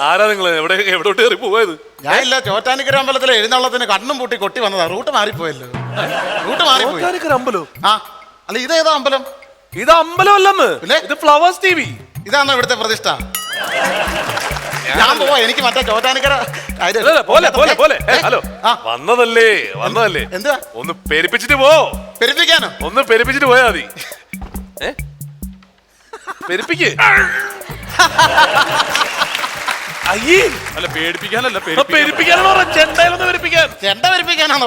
മോനെ എവിടോട്ട് കയറി പോയത് ഞാൻ ഇല്ല ചോറ്റാനിക്കര അമ്പലത്തിലെ എഴുന്നള്ളത്തിന് കണ്ണും പൂട്ടി കൊട്ടി വന്നതാ. റൂട്ട് മാറിപ്പോയല്ലോ. റൂട്ട് മാറിപ്പോയി. ചോറ്റാനിക്കര അമ്പലോ? ആ അല്ല ഇതേതാ അമ്പലം? ഇത് അമ്പലമല്ലെന്ന് പിന്നെ? ഇത് ഫ്ലവേഴ്സ് ടി വി. ഇതാണോ ഇവിടുത്തെ പ്രതിഷ്ഠ? ഞാൻ പോവാ എനിക്ക് മറ്റേ ചോറ്റാനിക്കര ഇത് പോലെ പോലെ പോലെ. ഏ? ഹലോ. ആ. വന്നതല്ലേ വന്നതല്ലേ. എന്തുവാ? ഒന്ന് പെരുപ്പിച്ചിട്ട് പോ. പെരുപ്പിക്കാനോ? ഒന്ന് പെരുപ്പിച്ചിട്ട് പോയാ മതി. ഏ? പെരുപ്പിക്ക്. അല്ല പേടിപ്പിക്കാനല്ല ആ, പെരുപ്പിക്കാനാണോ പറഞ്ഞ ചെണ്ടയിലൊന്ന് പെരുപ്പിക്കാൻ ചെണ്ട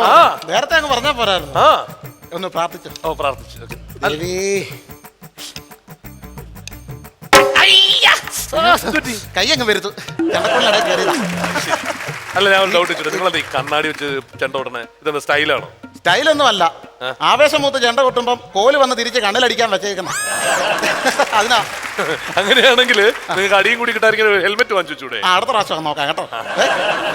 ആ. നേരത്തെ അങ്ങ് പറഞ്ഞാ പോരായിരുന്നു. ആ. ഒന്ന് പ്രാർത്ഥിച്ചു. ഓ പ്രാർത്ഥിച്ചു. ഓക്കേ. ദേവി. എന്തുപറ്റി? കൈ അങ്ങ് വരുത്തു. ചെണ്ടക്കൊള്ളിടെ കയറിയതാ. അല്ല ഞാൻ ഒരു ഡൗട്ട് വെച്ചിട്ട് നിങ്ങളെന്താ ഈ കണ്ണാടി വെച്ച് ചെണ്ട ഉടനെ? ഇതെന്താ സ്റ്റൈലാണോ സ്റ്റൈലൊന്നും അല്ല ആവേശം മൂത്ത് ചെണ്ട കൊട്ടുമ്പം കോൽ വന്ന് തിരിച്ച് കണ്ണിലടിക്കാൻ വെച്ചേക്കണം അതിനാ. അങ്ങനെയാണെങ്കിൽ നിങ്ങൾക്ക് അടിയും കൂടി കിട്ടാൻ ഹെൽമെറ്റ് വാങ്ങിച്ചു വെച്ചൂടെ ആ അടുത്ത പ്രാവശ്യം നോക്കാം കേട്ടോ.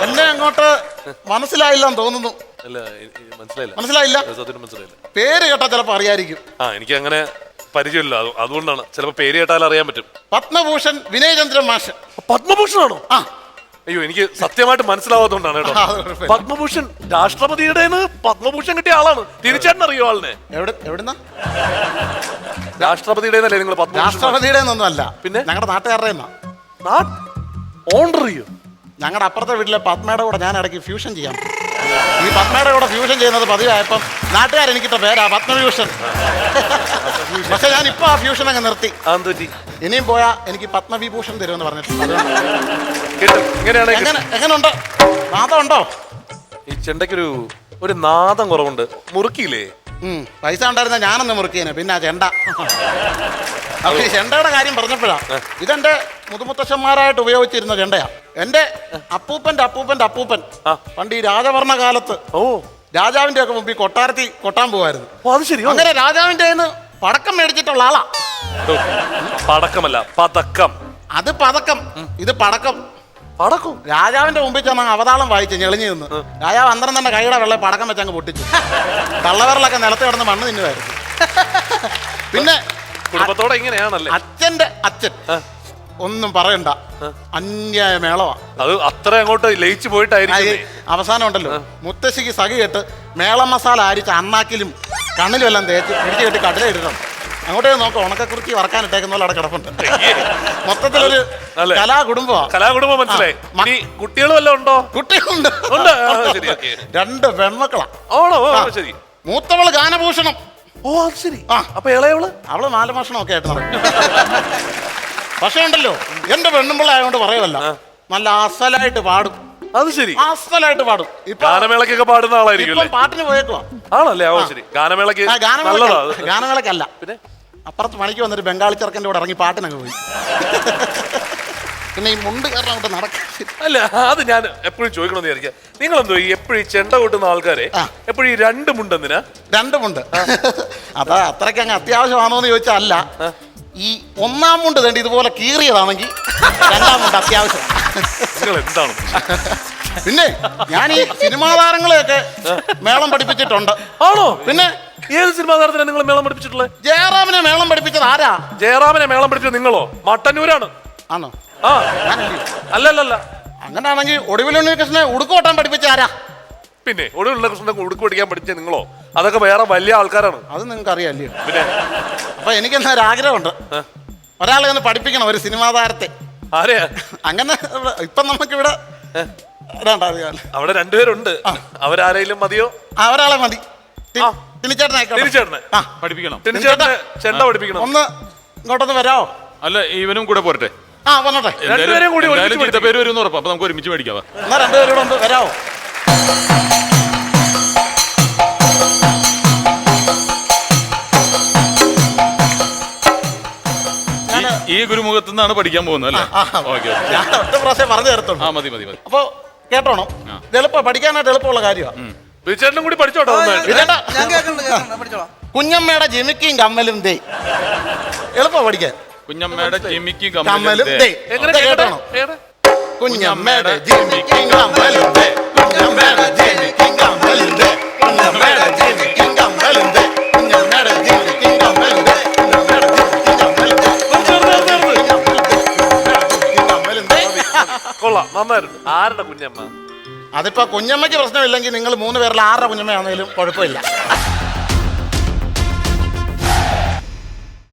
എന്നെ അങ്ങോട്ട് മനസ്സിലായില്ലെന്ന് തോന്നുന്നു. അല്ല എ- എ- മനസ്സിലായില്ല. മനസ്സിലായില്ല? മനസ്സിലായില്ല. പേര് കേട്ടാ ചിലപ്പോ അറിയായിരിക്കും. ആ എനിക്ക് അങ്ങനെ പരിചയമില്ല. അതുകൊണ്ടാണ്. ചിലപ്പോ പേര് കേട്ടാൽ അറിയാൻ പറ്റും. പത്മഭൂഷൺ വിനയചന്ദ്രൻ മാഷ്. പത്മഭൂഷണാണോ? ആ. അയ്യോ എനിക്ക് സത്യമായിട്ട് മനസ്സിലാവാത്തോണ്ടാണ് കേട്ടോ. പത്മഭൂഷൺ രാഷ്ട്രപതിയുടെ പത്മഭൂഷൺ കിട്ടിയ ആളാണ്. തിരിച്ചേട്ടൻ അറിയോ ആളിനെ? രാഷ്ട്രപതിയുടെ നിങ്ങൾ രാഷ്ട്രപതിയുടെ ഒന്നും അല്ല പിന്നെ? ഞങ്ങളുടെ നാട്ടുകാരുടെ ചെയ്യോ ഞങ്ങളുടെ അപ്പുറത്തെ വീട്ടിലെ പത്മയുടെ കൂടെ ഞാൻ ഇടയ്ക്ക് ഫ്യൂഷൻ ചെയ്യാം. ഈ പത്മയുടെ കൂടെ ഫ്യൂഷൻ ചെയ്യുന്നത് പതിവായപ്പം നാട്ടുകാരെനിക്കിട്ട പേരാ പത്മഭൂഷൺ. പക്ഷെ ഫ്യൂഷൻ അങ്ങ് നിർത്തി. അതെന്ത് പറ്റി ഇനിയും പോയാ എനിക്ക് പത്മവിഭൂഷൺ തരുമെന്ന് പറഞ്ഞിട്ടുണ്ട് കിട്ടും. ഇങ്ങനെയാണെങ്കിൽ എങ്ങനെ നാദം ഉണ്ടോ ഈ ചെണ്ടക്കൊരു ഒരു നാദം കുറവുണ്ട്. മുറുക്കിയില്ലേ? ഉം, പൈസ ഉണ്ടായിരുന്ന ഞാനൊന്ന് മുറുക്കിയേനെ. പിന്നെ ആ ചെണ്ട. അപ്പൊ ഈ ചെണ്ടയുടെ കാര്യം പറഞ്ഞപ്പോഴാ ഇതെന്റെ മുതുമുത്തശ്ശന്മാരായിട്ട് ഉപയോഗിച്ചിരുന്ന ചെണ്ടയാ. എന്റെ അപ്പൂപ്പന്റെ അപ്പൂപ്പന്റെ അപ്പൂപ്പൻ. ആ. പണ്ട് ഈ രാജഭരണ കാലത്ത് ഓ. രാജാവിന്റെ ഒക്കെ മുമ്പിൽ കൊട്ടാരത്തി കൊട്ടാൻ പോവായിരുന്നു. ഓ, അത്. അങ്ങനെ രാജാവിന്റെ കയ്യിന്ന് പടക്കം മേടിച്ചിട്ടുള്ള ആളാ. പടക്കമല്ല പതക്കം. അത് പതക്കം. ഇത് പടക്കം. പടക്കം? രാജാവിന്റെ മുമ്പിൽ ചെന്ന് അവതാളം വായിച്ച് ഞെളിഞ്ഞു നിന്ന്. രാജാവ് അന്തരം തന്നെ കൈയുടെ വെള്ളം പടക്കം വെച്ചങ്ങ് പൊട്ടിച്ചു. കള്ളവരലൊക്കെ നിലത്ത് കിടന്ന് മണ്ണ് തിന്നുമായിരുന്നു പിന്നെ കുടുംബത്തോടെ ഇങ്ങനെയാണല്ലേ? അച്ഛന്റെ അച്ഛൻ. ഒന്നും പറയണ്ട. അന്യായ മേളവാ അത് അത്ര അങ്ങോട്ട് ലയിച്ചു പോയിട്ടായിരിക്കും അവസാനം ഉണ്ടല്ലോ. മുത്തശ്ശിക്ക് സഖി കേട്ട് മേള മസാല അരിച്ച് അണ്ണാക്കിലും കണ്ണിലും എല്ലാം തേച്ച് പിടിച്ച് കെട്ടി കടല ഇടണം. അങ്ങോട്ടേ നോക്കാം ഉണക്കക്കുറിച്ചി വറക്കാനിട്ടേക്കുന്ന പോലെ അവിടെ കിടപ്പുണ്ട്. മൊത്തത്തിലൊരു കലാകുടുംബമാണ് കലാകുടുംബമാ. കലാകുടുംബം മനസ്സിലായി. മണി കുട്ടികളും എല്ലാം ഉണ്ടോ? കുട്ടികളുണ്ട്. രണ്ട് പെൺമക്കളാ. ശരി. മൂത്തവൾ ഗാനഭൂഷണം. ഓ അത് ശരി. ആ. അപ്പൊ ഇളയവൾ? അവൾ മാലഭൂഷണം ഒക്കെ ആയിട്ട് നടക്കും പക്ഷേ ഉണ്ടല്ലോ എന്റെ പെണ്ണുമ്പിള്ള ആയതുകൊണ്ട് പറയുമല്ല നല്ല അസലായിട്ട് പാടും. അത് ശരി. അസലായിട്ട് പാടും. ഗാനമേളക്കൊക്കെ പാടുന്ന ആളായിരിക്കും ഇപ്പം അല്ലേ? പാട്ടിന് പോയേക്കുവാ. ആണല്ലേ? ഓ ശരി. ഗാനമേളക്ക് ആ, ഗാനമേളയ്ക്ക് നല്ലതാ. അത്. ഗാനമേളക്കല്ല പിന്നെ? അപ്പുറത്ത് മണിക്ക് വന്നിട്ട് ബംഗാളി ചെറുക്കന്റെ കൂടെ ഇറങ്ങി പാട്ടിനങ്ങ് പോയി. പിന്നെ ഈ മുണ്ട് കാരണം അങ്ങോട്ട് നടക്കാൻ അല്ല അത് ഞാൻ എപ്പോഴും ചോദിക്കണമെന്ന് വിചാരിക്കാം നിങ്ങൾ എന്തോ ഈ എപ്പോഴും ഈ ചെണ്ട കൊട്ടുന്ന ആൾക്കാരെ ആ. എപ്പോഴും ഈ രണ്ട് മുണ്ടെന്തിനാ? രണ്ട് മുണ്ട്. അതാ അത്രയ്ക്ക് അങ്ങ് അത്യാവശ്യമാണോ എന്ന് ചോദിച്ചാൽ അല്ല. ഈ ഒന്നാം മുണ്ട് തേണ്ടി ഇതുപോലെ കീറിയതാണെങ്കിൽ രണ്ടാം മുണ്ട് അത്യാവശ്യം നിങ്ങൾ എന്താണ്? പിന്നെ ഞാൻ ഈ സിനിമാ താരങ്ങളെയൊക്കെ മേളം പഠിപ്പിച്ചിട്ടുണ്ട്. ആണോ? പിന്നെ ഏത് സിനിമാ താരത്തിനാണ് നിങ്ങൾ മേളം പഠിപ്പിച്ചിട്ടുള്ളത് ജയറാമിനെ മേളം പഠിപ്പിച്ചത് ആരാ? ജയറാമിനെ മേളം പഠിപ്പിച്ചത് നിങ്ങളോ? മട്ടന്നൂരാണ്. ആണോ? ആ. അല്ലല്ലല്ല. അങ്ങനെയാണെങ്കിൽ ഒടുവിലുണ്ണി കൃഷ്ണനെ ഉടുക്കോട്ടാൻ പഠിപ്പിച്ച ആരാ? പിന്നെ ഒടുവിലുള്ള കൃഷ്ണനെ ഉടുക്ക് പഠിക്കാൻ പഠിച്ച നിങ്ങളോ? അതൊക്കെ വേറെ വലിയ ആൾക്കാരാണ്. അത് നിങ്ങൾക്ക് അറിയാല്ലേ പിന്നെ? അപ്പൊ എനിക്കെന്നാ ഒരു ആഗ്രഹമുണ്ട് ഒരാളെ ഒന്ന് പഠിപ്പിക്കണം ഒരു സിനിമാ താരത്തെ. ആരെയാ? അങ്ങനെ ഇപ്പൊ നമുക്കിവിടെ ഇവിടെ അവിടെ രണ്ടുപേരുണ്ട്. അവരാരെങ്കിലും മതിയോ? അവരാളെ മതി. പഠിപ്പിക്കണം. ചെണ്ട പഠിപ്പിക്കണം. ഒന്ന് ഇങ്ങോട്ടൊന്ന് വരാമോ അല്ല ഇവനും കൂടെ പോരട്ടെ. ആ വന്നോട്ടെ. രണ്ടുപേരും കൂടി പേര് വരും ഉറപ്പാ. അപ്പൊ നമുക്ക് ഒരുമിച്ച് മേടിക്കാം രണ്ടുപേരും എന്നാ ഗുരുമുഖത്ത് നിന്നാണ് പഠിക്കാൻ പോകുന്നത് അല്ലേ? ഓക്കെ ഞാൻ ഒറ്റ പ്രാവശ്യം പറഞ്ഞു തരത്തുള്ളൂ. ആ മതി മതി മതി. അപ്പൊ കേട്ടോണം? എളുപ്പ പഠിക്കാനായിട്ട് എളുപ്പമുള്ള കാര്യമാണ് തിരിച്ചേട്ടനും കൂടി പഠിച്ചോട്ടോ കുഞ്ഞമ്മയുടെ ജിമിക്കും കമ്മലും ദേ. എളുപ്പ പഠിക്കാൻ. കുഞ്ഞമ്മയുടെ ജിമിക്കും കമ്മലും ദേ. എങ്ങനെ? കേട്ടോണം? കുഞ്ഞമ്മയുടെ ജിമിക്കും കമ്മലും ദേ. കുഞ്ഞമ്മയുടെ ജിമിക്കും കമ്മലും ദേ. നന്നായിരുന്നു ആരുടെ കുഞ്ഞമ്മ? അതിപ്പോ കുഞ്ഞമ്മയ്ക്ക് പ്രശ്നമില്ലെങ്കിൽ നിങ്ങൾ മൂന്ന് പേരിൽ ആരുടെ കുഞ്ഞമ്മയാണെങ്കിലും കുഴപ്പമില്ല.